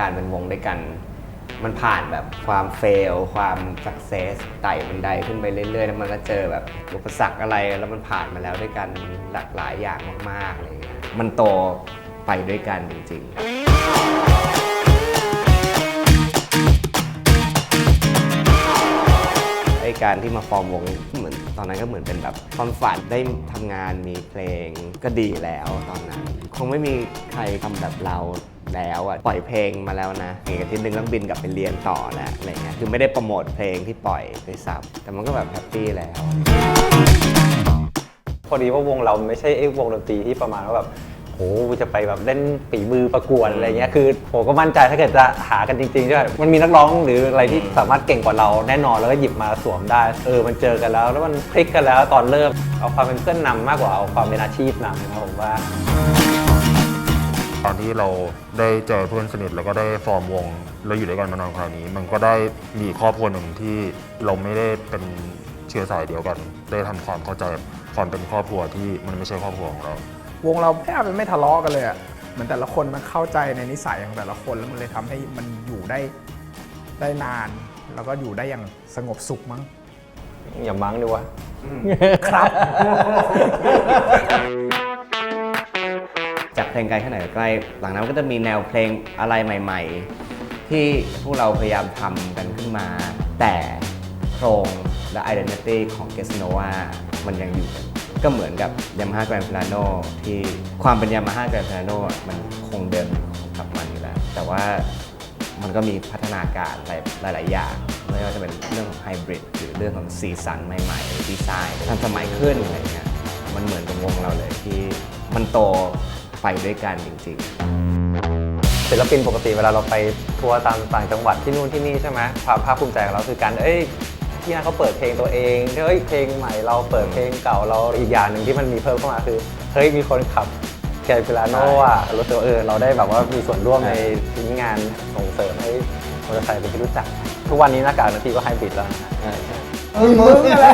การเป็นวงด้วยกัน มันผ่านแบบความเฟล ความสักเซสไต่บันไดขึ้นไปเรื่อยๆ แล้วมันก็เจอแบบอุปสรรคอะไรแล้วมันผ่านมาแล้วด้วยกันหลากหลายอย่างมากๆอะไรเงี้ยมันโตไปด้วยกันจริงๆไอการที่มาฟอร์มวงเหมือน ตอนนั้นก็เหมือนเป็นแบบความฝันได้ทำงานมีเพลงก็ดีแล้วตอนนั้น คงไม่มีใครทำแบบเราแล้วอะปล่อยเพลงมาแล้วนะอีกอาทิตย์หนึงต้องบินกลับไปเรียนต่อแล้วอะไรเงี้ยคือไม่ได้โปรโมทเพลงที่ปล่อยไปซ้ำแต่มันก็แบบแฮปปี้แล้ว พอดีว่าวงเราไม่ใช่ไอ้วงดนตรีที่ประมาณว่าแบบ โหจะไปแบบเล่นฝีมือประกวดอะไรเงี้ยคือผมก็มั่นใจถ้าเกิดจะหากันจริงๆใช่ไหมมันมีนักร้องหรืออะไรที่สามารถเก่งกว่าเราแน่นอนแล้วก็หยิบมาสวมได้ เออมันเจอกันแล้ว แล้วมันคลิกกันแล้วตอนเริ่มเอาความเป็นเพื่อนนำมากกว่าเอาความเป็นอาชีพนำนะผมว่า ตอนที่เราได้เจอเพื่อนสนิทแล้วก็ได้ฟอร์มวงแล้วอยู่ด้วยกันมานานขนาดนี้ มันก็ได้มีครอบครัวหนึ่งที่เราไม่ได้เป็นเชื้อสายเดียวกัน ได้ทำความเข้าใจความเป็นครอบครัวที่มันไม่ใช่ครอบครัวของเรา วงเราแทบจะไม่ทะเลาะกันเลยอะเหมือนแต่ละคนมันเข้าใจในนิสัยของแต่ละคนแล้วมันเลยทำให้มันอยู่ได้ได้นาน แล้วก็อยู่ได้อย่างสงบสุขมั้งอย่ามั้งดีวะครับ จากเพลงไกลแค่ไหนใกล้ หลังนั้นก็จะมีแนวเพลงอะไรใหม่ ๆ ที่พวกเราพยายามทำกันขึ้นมา แต่โครงและ identity ของ g e s n o v a มันยังอยู่ ก็เหมือนกับ Yamaha Grand Piano ที่ความเป็น Yamaha Grand Piano อะมันคงเดิมกับมันอยู่แล้ว แต่ว่ามันก็มีพัฒนาการหลายหลาย ๆ อย่าง ไม่ว่าจะเป็นเรื่องของไฮบริดหรือเรื่องของสีสันใหม่ๆดีไซน์ทันสมัยขึ้นอะไรเงี้ยมันเหมือนกับวงเราเลยที่มันโตไปด้วยกันจริง ๆ ศิลปินปกติเวลาเราไปทัวร์ตามต่างจังหวัดที่นู่นที่นี่ใช่ไหมความภาคภูมิใจของเราคือการเอ้ย ที่นั่นเขาเปิดเพลงตัวเองเฮ้ยเพลงใหม่เราเปิดเพลงเก่าเราอีกอย่างหนึ่งที่มันมีเพิ่มเข้ามาคือเฮ้ยมีคนขับแกรนฟิลาโนอะรู้สึกว่าเออเราได้แบบว่ามีส่วนร่วมในชิ้นงานส่งเสริมให้มอเตอร์ไซค์เป็นที่รู้จัก ทุกวันนี้หน้ากากนาทีก็ไฮบริดแล้วนะมึงมึงอะไร